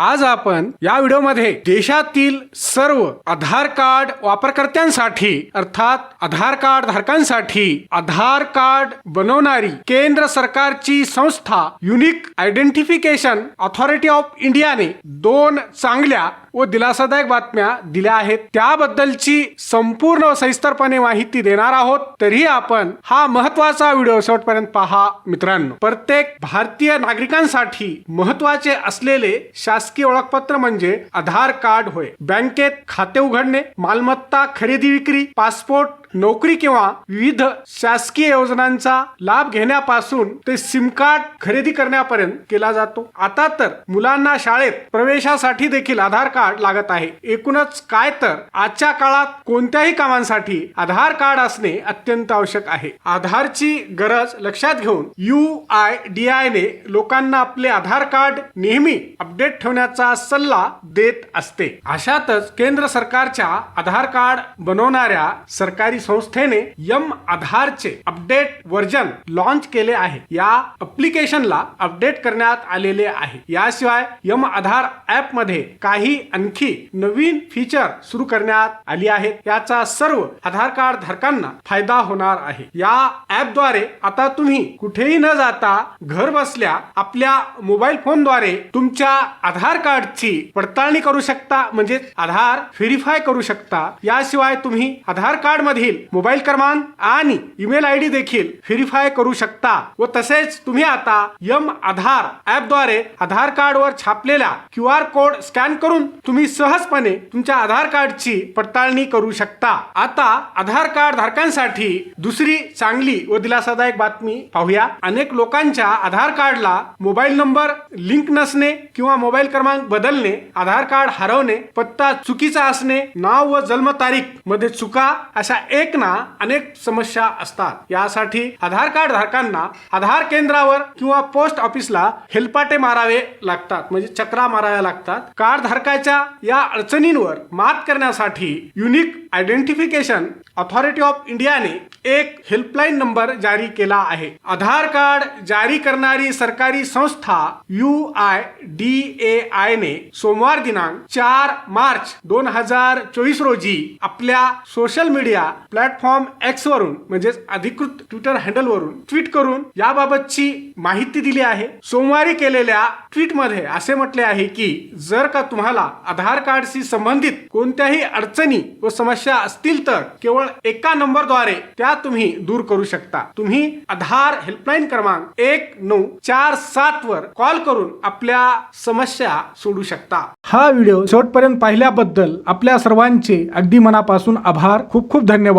आज आपण या व्हिडिओमध्ये देशातील सर्व आधार कार्ड वापरकर्त्यांसाठी अर्थात आधार कार्ड धारकांसाठी आधार कार्ड बनवणारी केंद्र सरकारची संस्था युनिक आयडेंटिफिकेशन ऑथॉरिटी ऑफ इंडियाने दोन चांगल्या व दिलासादायक बातम्या दिल्या आहेत. त्याबद्दलची संपूर्ण सविस्तरपणे माहिती देणार आहोत. तरीही आपण हा महत्त्वाचा व्हिडिओ शेवटपर्यंत पहा मित्रांनो. प्रत्येक भारतीय नागरिकांसाठी महत्त्वाचे असलेले शासकीय ओळखपत्र म्हणजे आधार कार्ड होय. बँकेत खाते उघडणे मालमत्ता खरेदी विक्री पासपोर्ट नोकरी किंवा विविध शासकीय योजनांचा लाभ घेण्यापासून ते सिम कार्ड खरेदी करण्यापर्यंत केला जातो. आता तर मुलांना शाळेत प्रवेशासाठी देखील आधार कार्ड लागत आहे. एकूणच काय तर आजच्या काळात कोणत्याही कामांसाठी आधार कार्ड असणे अत्यंत आवश्यक आहे. आधारची गरज लक्षात घेऊन यू आय डी आय ने लोकांना आपले आधार कार्ड नेहमी अपडेट ठेवण्याचा सल्ला देत असते. अशातच केंद्र सरकारच्या आधार कार्ड बनवणाऱ्या सरकारी संस्थेने यम आधारचे अपडेट व्हर्जन लॉन्च केले आहे. या अप्लिकेशनला अपडेट करण्यात आलेले आहे. याशिवाय यम आधार ऍपमध्ये काही आणखी नवीन फीचर सुरू करण्यात आली आहेत. याचा सर्व आधार कार्ड धारकांना फायदा होणार आहे. या ऍपद्वारे आता तुम्ही कुठेही न जाता घर बसल्या आपल्या मोबाईल फोनद्वारे तुमच्या आधार कार्डची पडताळणी करू शकता. म्हणजे आधार व्हेरीफाय करू शकता. याशिवाय तुम्ही आधार कार्ड मधील मोबाईल क्रमांक आणि ईमेल आय डी देखील व्हेरीफाय करू शकता व तसेच तुम्ही आता यम आधार ऍपद्वारे आधार कार्ड वर छापलेल्या क्यू आर कोड स्कॅन करून तुम्ही सहजपणे तुमच्या आधार कार्डची पडताळणी करू शकता. आता आधार कार्ड धारकांसाठी दुसरी चांगली व दिलासादायक बातमी पाहूया. अनेक लोकांच्या आधार कार्डला मोबाईल नंबर लिंक नसणे किंवा मोबाईल क्रमांक बदलणे आधार कार्ड हरवणे पत्ता चुकीचा असणे नाव व जन्मतारीखमध्ये चुका अशा एक ना अनेक समस्या असतात. यासाठी आधार कार्ड धारकांना आधार केंद्रावर किंवा पोस्ट ऑफिसला हेलपाटे मारावे लागतात. म्हणजे चक्रा माराव्या लागतात. कार्ड धारकाच्या या अडचणींवर मात करण्यासाठी युनिक आयडेंटिफिकेशन ऑथॉरिटी ऑफ इंडियाने एक हेल्पलाईन नंबर जारी केला आहे. आधार कार्ड जारी करणारी सरकारी संस्था U I D A I ने सोमवार दिनांक चार मार्च दोन हजार चोवीस रोजी आपल्या सोशल मीडिया प्लॅटफॉर्म एक्स वरून म्हणजेच अधिकृत ट्विटर हँडल वरून ट्विट करून याबाबतची माहिती दिली आहे. सोमवारी केलेल्या ट्विटमध्ये असे म्हटले आहे की जर का तुम्हाला आधार कार्डशी संबंधित कोणत्याही अडचणी व समस्या असतील तर केवळ एका नंबरद्वारे त्या तुम्ही दूर करू शकता. तुम्ही आधार हेल्पलाईन क्रमांक एक नऊ चार सात वर कॉल करून आपल्या समस्या सोडू शकता. हा व्हिडिओ शेवटपर्यंत पाहिल्याबद्दल आपल्या सर्वांचे अगदी मनापासून आभार. खूप खूप धन्यवाद.